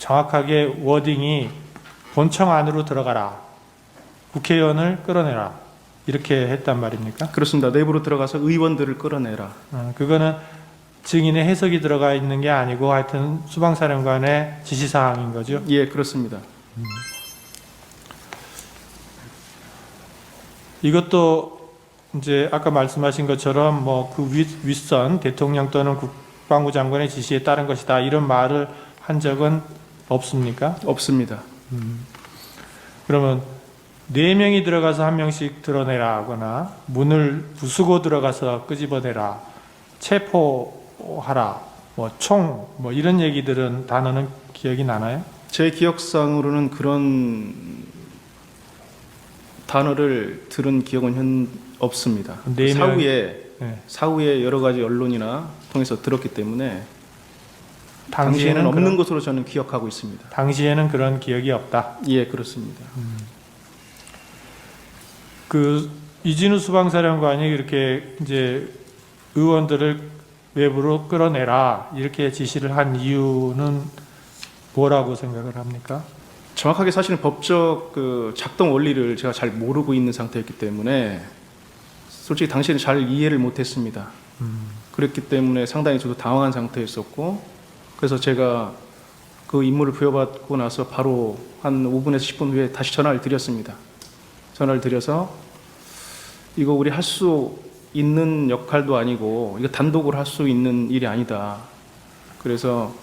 정확하게 워딩이 본청 안으로 들어가라. 국회의원을 끌어내라. 이렇게 했단 말입니까? 그렇습니다. 내부로 들어가서 의원들을 끌어내라. 어, 그거는 증인의 해석이 들어가 있는 게 아니고 하여튼 수방사령관의 지시사항인 거죠. 예, 그렇습니다. 이것도 이제 아까 말씀하신 것처럼 뭐 그 윗선 대통령 또는 국방부 장관의 지시에 따른 것이다 이런 말을 한 적은 없습니까? 없습니다. 그러면 네 명이 들어가서 한 명씩 드러내라 하거나 문을 부수고 들어가서 끄집어내라 체포하라 뭐총뭐 이런 얘기들은 단어는 기억이 나나요? 제 기억상으로는 그런 단어를 들은 기억은 현 없습니다. 네 명- 사후에 네. 사후에 여러 가지 언론이나 통해서 들었기 때문에 당시에는 없는 그런, 것으로 저는 기억하고 있습니다. 당시에는 그런 기억이 없다. 예, 그렇습니다. 그 이진우 수방사령관이 이렇게 이제 의원들을 외부로 끌어내라 이렇게 지시를 한 이유는 뭐라고 생각을 합니까? 정확하게 사실은 법적 그 작동 원리를 제가 잘 모르고 있는 상태였기 때문에 솔직히 당시에는 잘 이해를 못했습니다. 그랬기 때문에 상당히 저도 당황한 상태였었고 그래서 제가 그 임무를 부여받고 나서 바로 한 5분에서 10분 후에 다시 전화를 드렸습니다. 전화를 드려서 이거 우리 할 수 있는 역할도 아니고 이거 단독으로 할 수 있는 일이 아니다. 그래서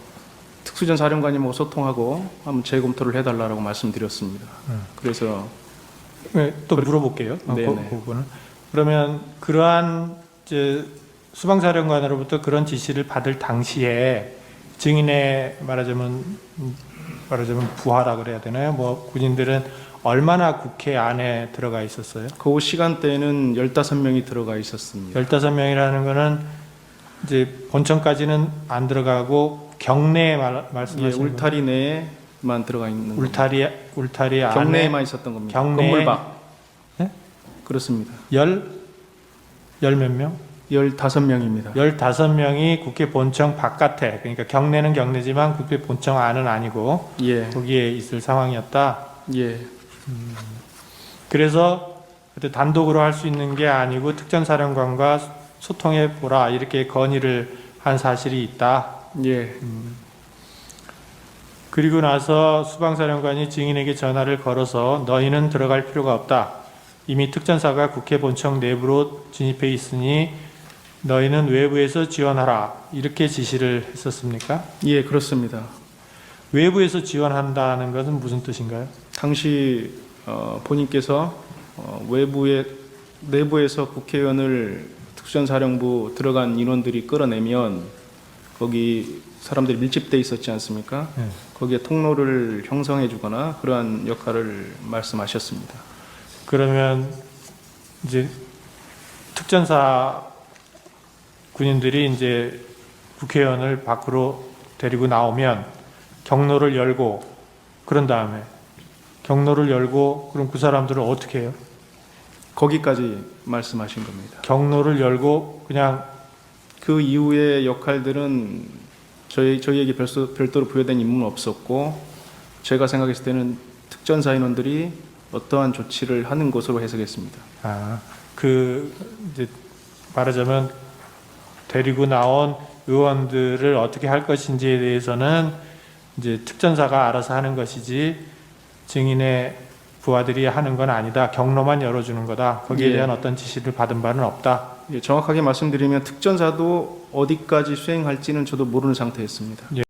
특수전 사령관님하고 소통하고 한번 재검토를 해달라고 말씀드렸습니다. 음. 그래서 네, 또 물어볼게요. 어, 네네. 그 부분은 그러면 그러한 이제 수방사령관으로부터 그런 지시를 받을 당시에 증인의 말하자면 음, 말하자면 부하라 그래야 되나요? 뭐 군인들은 얼마나 국회 안에 들어가 있었어요? 그 시간대에는 15명이 들어가 있었습니다. 15명이라는 거는 이제 본청까지는 안 들어가고 경내에 말, 예, 말씀하시는 거 울타리 내에만 들어가 있는 겁니다. 울타리 울타리 안에 경내에만 있었던 겁니다. 경내에- 건물 밖. 네? 그렇습니다. 열 열 몇 명? 15명입니다. 15명이 국회 본청 바깥에 그러니까 경내는 경내지만 국회 본청 안은 아니고 예. 거기에 있을 상황이었다. 예. 그래서 그때 단독으로 할 수 있는 게 아니고 특전사령관과 소통해 보라 이렇게 건의를 한 사실이 있다. 예. 그리고 나서 수방사령관이 증인에게 전화를 걸어서 너희는 들어갈 필요가 없다. 이미 특전사가 국회 본청 내부로 진입해 있으니 너희는 외부에서 지원하라. 이렇게 지시를 했었습니까? 예, 그렇습니다. 외부에서 지원한다는 것은 무슨 뜻인가요? 당시 어, 본인께서 어, 외부에 내부에서 국회의원을 특수전사령부 들어간 인원들이 끌어내면 거기 사람들이 밀집돼 있었지 않습니까? 네. 거기에 통로를 형성해주거나 그러한 역할을 말씀하셨습니다. 그러면 이제 특전사 군인들이 이제 국회의원을 밖으로 데리고 나오면 경로를 열고 그런 다음에 경로를 열고 그럼 그 사람들은 어떻게 해요? 거기까지 말씀하신 겁니다. 경로를 열고 그냥 그 이후의 역할들은 저희 저희에게 별도, 별도로 부여된 임무는 없었고 제가 생각했을 때는 특전사 인원들이 어떠한 조치를 하는 것으로 해석했습니다. 아, 그 이제 말하자면 데리고 나온 의원들을 어떻게 할 것인지에 대해서는 이제 특전사가 알아서 하는 것이지 증인의 부하들이 하는 건 아니다. 경로만 열어주는 거다. 거기에 예. 대한 어떤 지시를 받은 바는 없다. 예, 정확하게 말씀드리면 특전사도 어디까지 수행할지는 저도 모르는 상태였습니다.